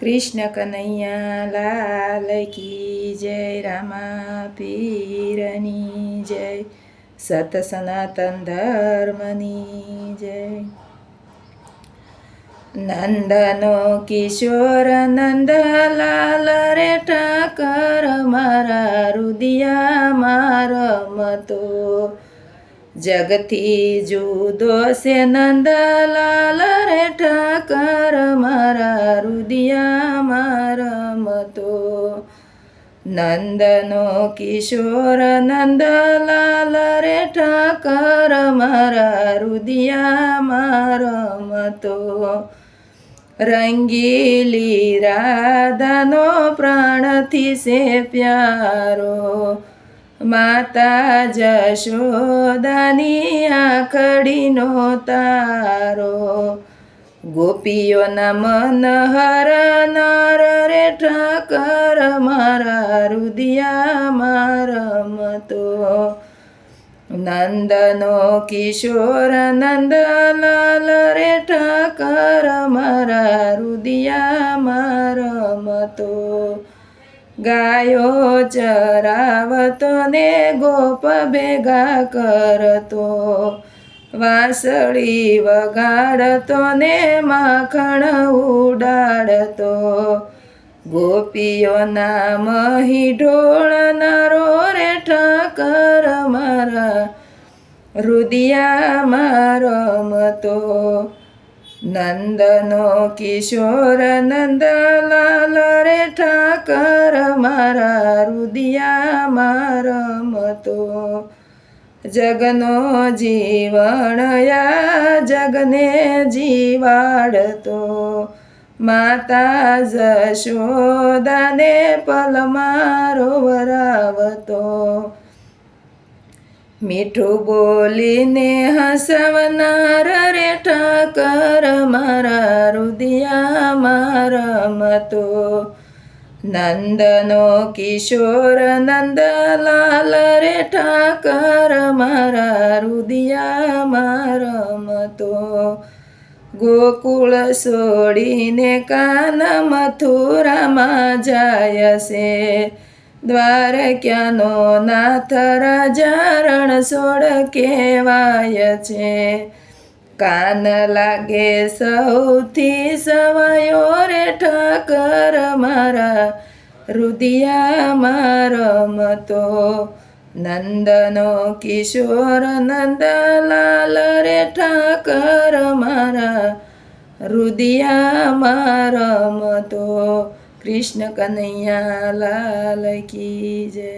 કૃષ્ણ કનૈયા લાલ કી જય, રામા પીરની જય, સત સનાતન ધર્મની જય. નંદનો કિશોર નંદલાલ રે ઠાકર, મારા રુદિયા મારમતો જગથી જુદો છે નંદલાલ રે ઠાકર, મારા રુદિયા નંદનો કિશોર નંદલાલ રે ઠાકર મારા રુદિયા મારમતો રંગીલી રાધાનો પ્રાણથી સે પ્યારો માતા જશોદાની આખડીનો તારો ગોપીઓના મન હર નર રે ઠાકર, મારા રુદિયા મારમતો. નંદનો કિશોર, નંદલાલ રે ઠાકર, મારા રુદિયા મારમતો. ગાયો ચરાવતો ને ગોપ ભેગા કરતો. વાસળી વગાડતો ને માખણ ઉડાડતો. ગોપીઓના મહી ઢોળનારો રે ઠાકર મારા. રુદિયા મારો મતો, નંદનો કિશોર નંદલાલ રે ઠાકર મારા. રુદિયા મારમતો જગનો જીવણયા જગને જીવાડતો. માતા જશોદાને પલમારો વરાવતો. મીઠું બોલીને હસવનાર રે ઠાકર, મારા રુદિયા મારમતો નંદનો કિશોર નંદલાલ રે ઠાકર, મારા રુદિયા મારમતો ગોકુળ છોડીને કાન મથુરામાં જાય છે. દ્વારક્યાનો નાથ રાજારણ સોળ કહેવાય છે. કાન લાગે સૌથી સવાયો રે ઠાકર રુદિયા મારમતો નંદનો કિશોર નંદલાલ રે ઠાકર મારા રુદિયા મારમતો કૃષ્ણ કનૈયા લાલ કી જય